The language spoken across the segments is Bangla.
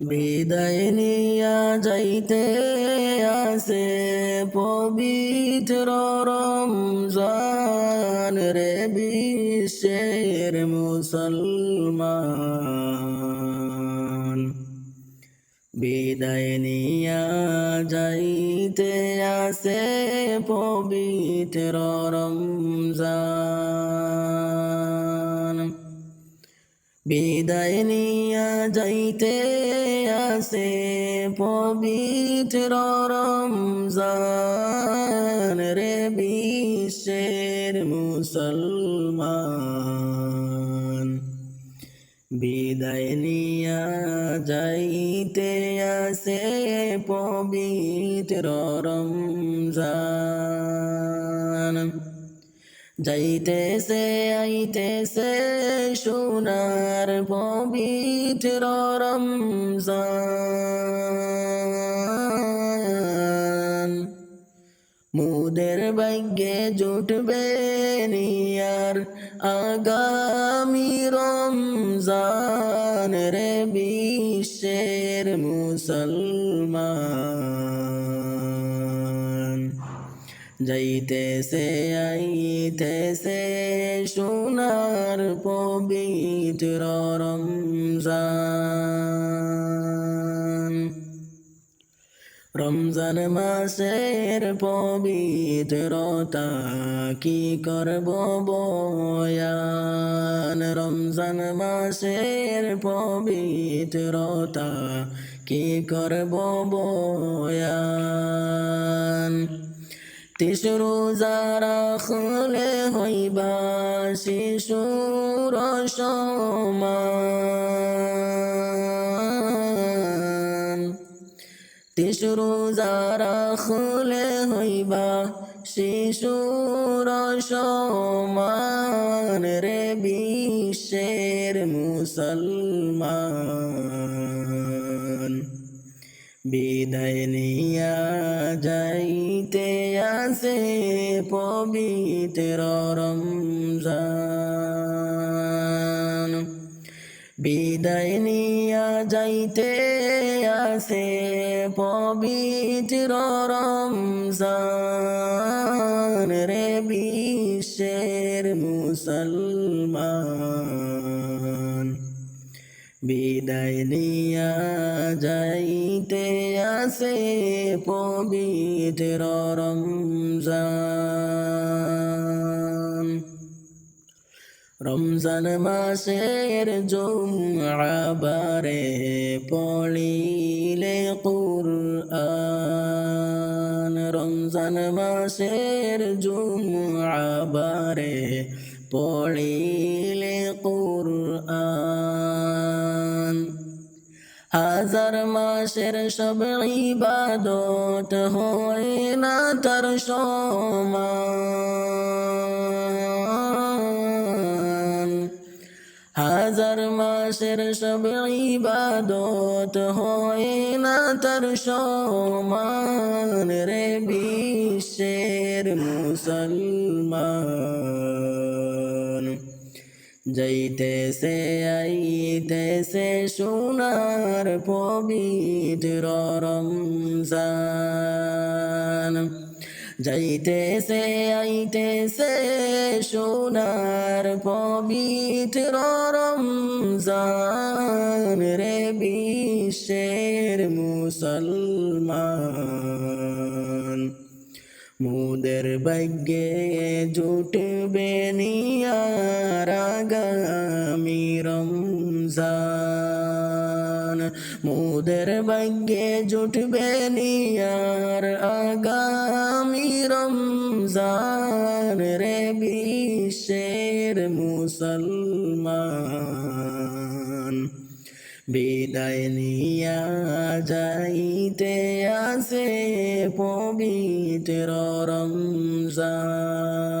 বিদায় যাইতে আসে পবিত্র রমজান রে বিশ্বের মুসলমান। বিদায় নিয়া যাইতে আসে পবিত্র রমজান। বিদায় নিয়া যাইতে আসে পবিত্র রমজান রে বিশ্বের মুসলমান। বিদায় নিয়া যাইতে আসে পবিত্র রমজান। যাইতেছে আইতেছে সোনার পবিত্র রমজান। মুদের ভাগ্যে জুটবে নিয়ার আগামী রমজান রে বিশ্বের মুসলমান। যাইতেছে, আইতেছে সোনার পবিত্র রমজান। রমজান মাসের পবিত্রতা কি করব বয়ান? রমজান মাসের পবিত্রতা কি করব বয়ান? তিসরু যারা খুলে হইবা শিশুর সমান। তিসরু যারা খুলে হইবা শিশুর সমান। রে বিশ্বের মুসলমান। বিদায় নিয়া যাইতে আসে পবিত্র রমজান। বিদায় নিয়া যাইতে আসে পবিত্র রমজান রে বিশ্বের মুসলমান। বিদায় নিয়া যাইতে আসে পবিত্র রমজান। রমজান মাসের জুমাবারে পড়িলে কুরআন। রমজান মাসের জুমাবারে পড়িলে কুরআন। হাজার মাসের সব ইবাদত হয় না তার সমান। হাজার মাসের সব ইবাদত হয় না তার সমান রে বিশ্বের মুসলমান। যাইতেছে আইতেছে সোনার পবিত্র রমজান। যাইতেছে আইতেছে সোনার পবিত্র রমজান রে বিশ্বের মুসলমান। মুদের ভাগ্যে জুটবে নিয়ার রমজান মুদের ভাগ্যে জুটবে নিয়ার আগামী রমজান রে বিশ্বের মুসলমান বিদায় নিয়া যাইতে আসে পবিত্র রমজান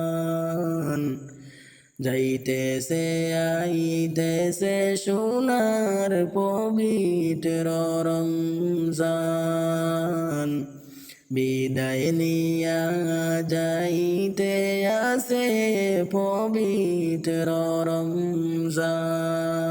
যাইতেছে আইতেছে সোনার পবিত্র রমজান। বিদায় নিয়া যাইতে আসে পবিত্র রমজান।